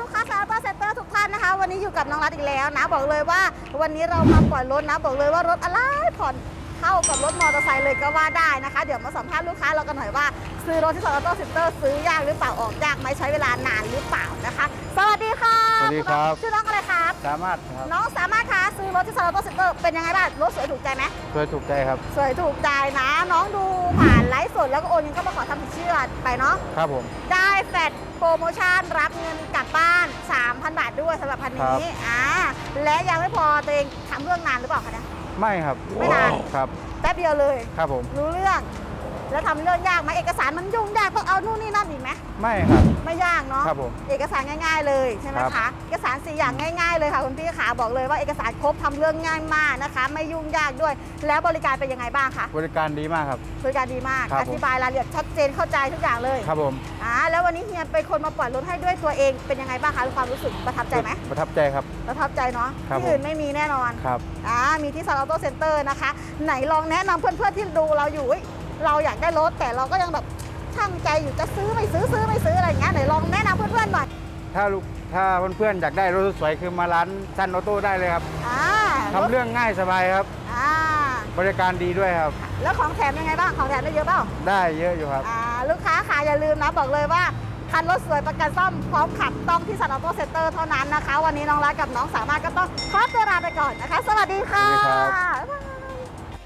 ลูกค้าสาราเซ็นเตอร์ทุกท่านนะคะ วันนี้อยู่กับน้องรัฐอีกแล้วนะ บอกเลยว่า วันนี้เรามาปล่อยรถนะ บอกเลยว่ารถอะไรผ่อนเข้ากับรถมอเตอร์ไซค์เลยก็ว่าได้นะคะ เดี๋ยวมาสัมภาษณ์ลูกค้าเรากันหน่อยว่า ซื้อรถที่สาราเซ็นเตอร์ซื้อยากหรือเปล่าออกยากไหมใช้เวลานานหรือเปล่านะคะ สวัสดีค่ะสวัสดีครับ ชื่อน้องอะไรครับ สามารถครับน้องสามารถคะซื้อรถที่สาราเซ็นเตอร์เป็นยังไงบ้างรถสวยถูกใจไหมเคยถูกใจครับ สวยถูกใจนะ น้องดูผ่านไลฟ์สดแล้วก็โอนเงินเข้ามาขอทำสินเชื่อไปเนาะครับผม ได้แฟดโปรโมชั่นรับเงินกลับบ้าน 3,000 บาทด้วยสำหรับคันนี้อ่าและยังไม่พอตัวเองทำเรื่องนานหรือเปล่าคะเนี่ยไม่ครับไม่นาน ครับ แป๊บเดียวเลย ครับผม รู้เรื่อง แล้วทำเรื่องยากไหมเอกสารมันยุ่งยากต้องเอานู่นนี่นั่นอีกไหมไม่ครับ ไม่ยากเนาะครับผมเอกสารง่าย ๆ เลยใช่ไหมครัคะบ เอกสารสี่อย่างง่าย ๆเลยค่ะคุณพี่ขาบอกเลยว่าเอกสารครบทำเรื่องง่ายมากนะคะ ไม่ยุ่งยากด้วย แล้วบริการเป็นยังไงบ้างคะบริการดีมากครับ บริการดีมากครับอผม ธิบายรายละเอียดชัดเจนเข้าใจทุกอย่างเลยครับผมอ่าแล้ววันนี้เฮียเป็นคนมาปล่อยรถให้ด้วยตัวเองเป็นยังไงบ้างคะความรู้สึกประทับใจไหมประทับใจครับ ประทับใจเนาะครับ ที่อื่นไม่มีแน่นอน ครับ อ่ามีที่ซาร์ออโต้เซ็นเตอร์นะคะ ไหนลองแนะนำเพื่อนๆที่ดูเราอยู่เฮ้ย เราอยากได้รถแต่เราก็ยังแบบช่างใจอยู่จะซื้อไม่ซื้อซื้อไม่ซื้ออะไรอย่างเงี้ยไหนลองแนะนำเพื่อนๆหน่อยถ้าลูกถ้าเพื่อนๆอยากได้รถสวยๆคือมาร้านซันออโต้ได้เลยครับอ่าทำเรื่องง่ายสบายครับ อ่าบริการดีด้วยครับ แล้วของแถมยังไงบ้างของแถมได้เยอะเปล่าได้เยอะอยู่ครับ อ่าลูกค้าค่ะอย่าลืมนะบอกเลยว่าคันรถสวยประกันซ่อมพร้อมขับต้องที่สันออโต้เซ็นเตอร์เท่านั้นนะคะ วันนี้น้องรักกับน้องสามารถก็ต้องขอตัวลาไปก่อนนะคะ สวัสดีค่ะ